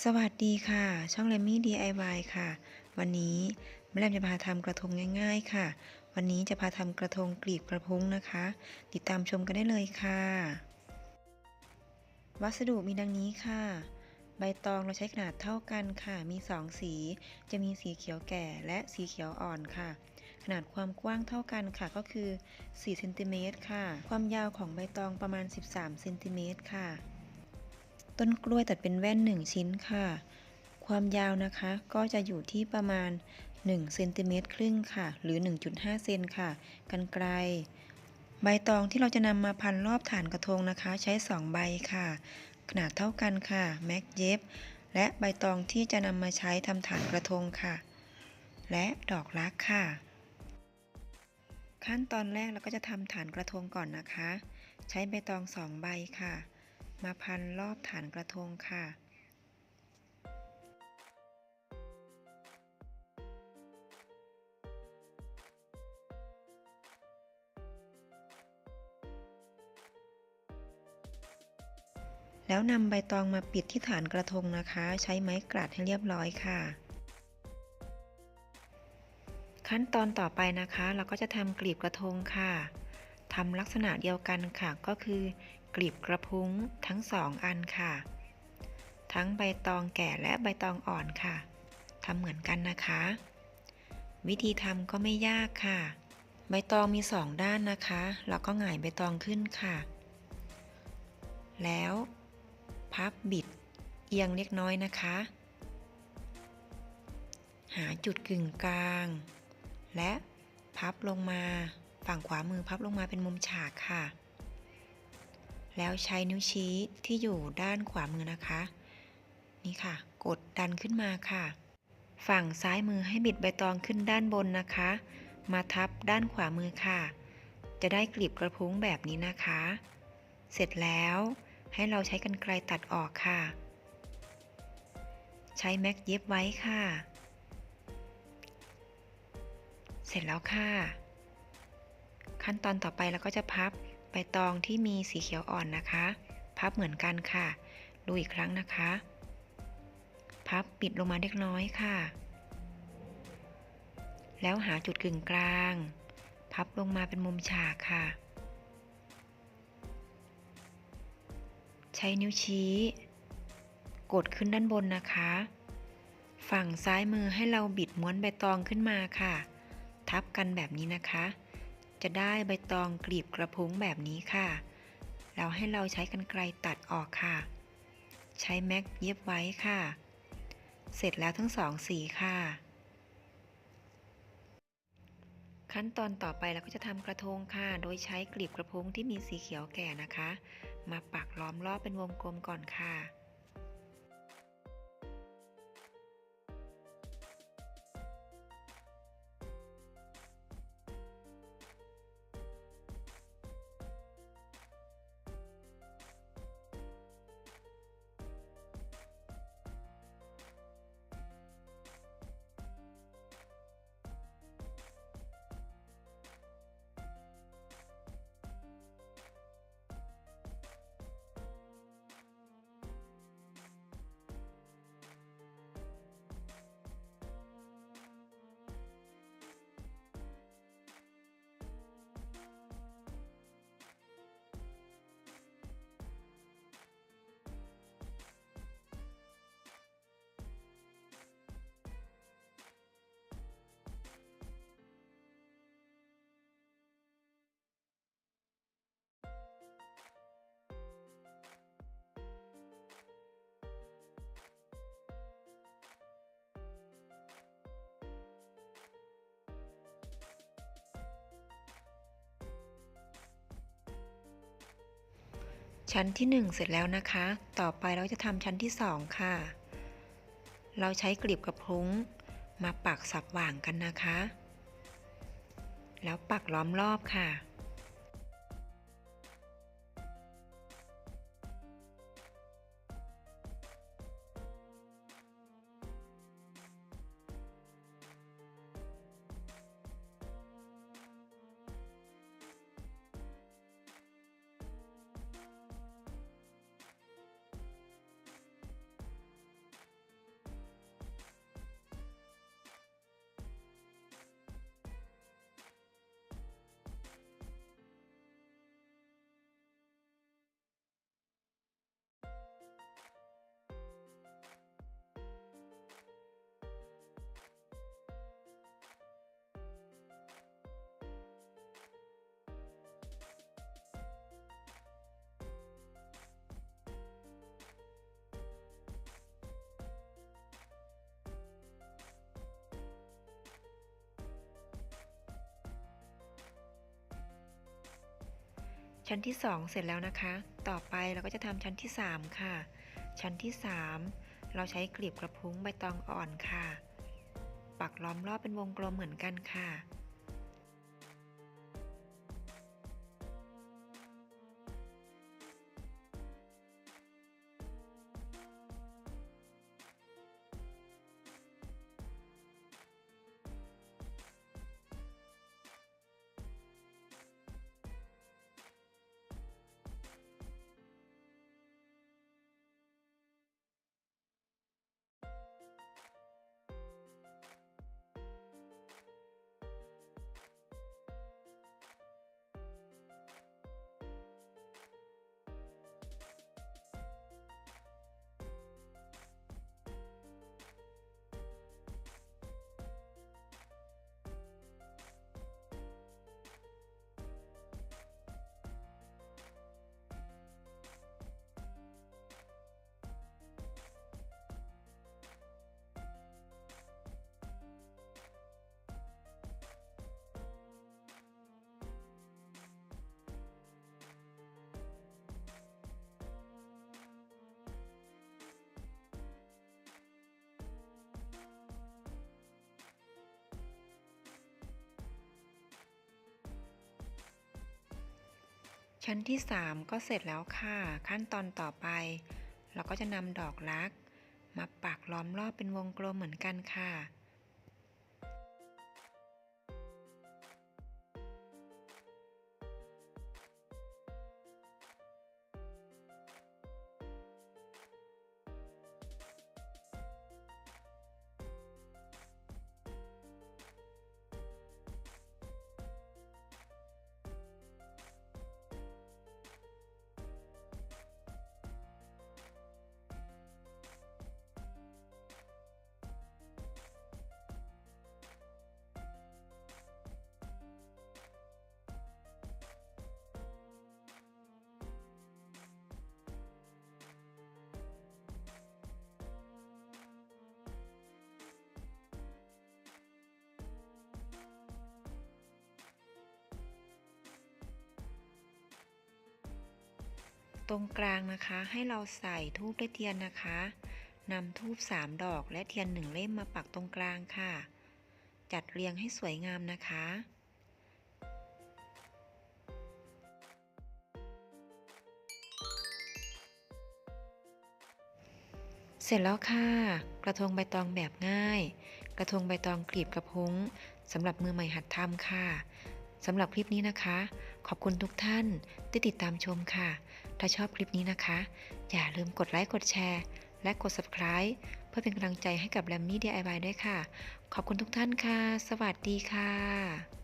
สวัสดีค่ะ ช่อง Lemmy DIY ค่ะ วันนี้แม่แรมจะพาทำกระทงง่าย ๆ ค่ะ วันนี้จะพาทำกระทงกลีบกระพุ้งนะคะ ติดตามชมกันได้เลยค่ะ วัสดุมีดังนี้ค่ะ ใบตองเราใช้ขนาดเท่ากันค่ะ มี 2 สี จะมีสีเขียวแก่และสีเขียวอ่อนค่ะ ขนาดความกว้างเท่ากันค่ะก็คือ4เซนติเมตรค่ะ ความยาวของใบตองประมาณ 13เซนติเมตรค่ะ ต้นกล้วยตัดเป็นแว่น 1 ชิ้นค่ะ ความยาวนะคะก็จะอยู่ที่ประมาณ1เซนติเมตรครึ่งค่ะ หรือ 1.5 เซนค่ะ กันไกล ใบตองที่เราจะนำมาพันรอบฐานกระทงนะคะ ใช้ 2 ใบค่ะ ขนาดเท่ากันค่ะแม็กเย็บ และใบตองที่จะนำมาใช้ทำฐานกระทงค่ะ และดอกรักค่ะ ขั้นตอนแรกเราก็จะทำฐานกระทงก่อนนะคะ ใช้ใบตอง2ใบค่ะ มาพันรอบฐานกระทงค่ะ แล้วนำใบตองมาปิดที่ฐานกระทงนะคะ ใช้ไม้กลัดให้เรียบร้อยค่ะ ขั้นตอนต่อไปนะคะ เราก็จะทำกลีบกระทงค่ะทำลักษณะเดียวกันค่ะก็คือ กลีบกระพุ้งทั้งสองอันค่ะ ทั้งใบตองแก่และใบตองอ่อนค่ะทำเหมือนกันนะคะ วิธีทำก็ไม่ยากค่ะ ใบตองมีสองด้านนะคะเราก็หงายใบตองขึ้นค่ะ แล้ว พับบิด เอียงเล็กน้อยนะคะ หาจุดกึ่งกลาง และพับลงมา ฝั่งขวามือพับลงมาเป็นมุมฉากค่ะ แล้วใช้นิ้วชี้ที่อยู่ด้านขวามือนะคะ นี่ค่ะ กดดันขึ้นมาค่ะ ฝั่งซ้ายมือให้บิดใบตองขึ้นด้านบนนะคะ มาทับด้านขวามือค่ะ จะได้กลีบกระพุ้งแบบนี้นะคะ เสร็จแล้วให้เราใช้กรรไกรตัดออกค่ะ ใช้แม็กเย็บไว้ค่ะ เสร็จแล้วค่ะ ขั้นตอนต่อไปเราก็จะพับ ใบตองที่มีสีเขียวอ่อนนะคะ พับเหมือนกันค่ะ ดูอีกครั้งนะคะ พับปิดลงมาเล็กน้อยค่ะ แล้วหาจุดกึ่งกลาง พับลงมาเป็นมุมฉากค่ะ ใช้นิ้วชี้ กดขึ้นด้านบนนะคะ ฝั่งซ้ายมือให้เราบิดม้วนใบตองขึ้นมาค่ะ ทับกันแบบนี้นะคะ จะได้ใบตองกลีบกระพุ้งแบบนี้ค่ะแล้วให้เราใช้กรรไกรตัดออกค่ะ ใช้แม็กเย็บไว้ค่ะ เสร็จแล้วทั้งสองสีค่ะ ขั้นตอนต่อไปเราก็จะทำกระทงค่ะ โดยใช้กลีบกระพุ้งที่มีสีเขียวแก่นะคะ มาปักล้อมรอบเป็นวงกลมก่อนค่ะ ชั้นที่ 1 เสร็จแล้วนะคะ ต่อไปเราจะทำชั้นที่ 2 ค่ะ เราใช้กลีบกระพุ้งมาปักสับหว่างกันนะคะ แล้วปักล้อมรอบค่ะ ชั้นที่ 2 เสร็จแล้วนะคะ ต่อไปเราก็จะทำชั้นที่ 3 ค่ะ ชั้นที่ 3 เราใช้กลีบกระพุ้งใบตองอ่อนค่ะ ปักล้อมรอบเป็นวงกลมเหมือนกันค่ะ ชั้นที่ 3 ก็เสร็จแล้วค่ะ ขั้นตอนต่อไป เราก็จะนำดอกลัก มาปักล้อมรอบเป็นวงกลมเหมือนกันค่ะ ตรงกลางนะคะให้เราใส่ทูบและเทียนนะคะนำทูบ3ดอกและเทียน1เล่มมาปักตรงกลางค่ะ จัดเรียงให้สวยงามนะคะ เสร็จแล้วค่ะ กระทงใบตองแบบง่าย กระทงใบตองกลีบกระพุ้งสำหรับมือใหม่หัดทำค่ะสำหรับคลิปนี้นะคะ ขอบคุณทุกท่านที่ติดตามชมค่ะ ถ้าชอบคลิปนี้นะคะ อย่าลืมกดไลค์กดแชร์ และกด subscribe เพื่อเป็นกำลังใจให้กับแรมมี่ DIY ด้วยค่ะ ขอบคุณทุกท่านค่ะ สวัสดีค่ะ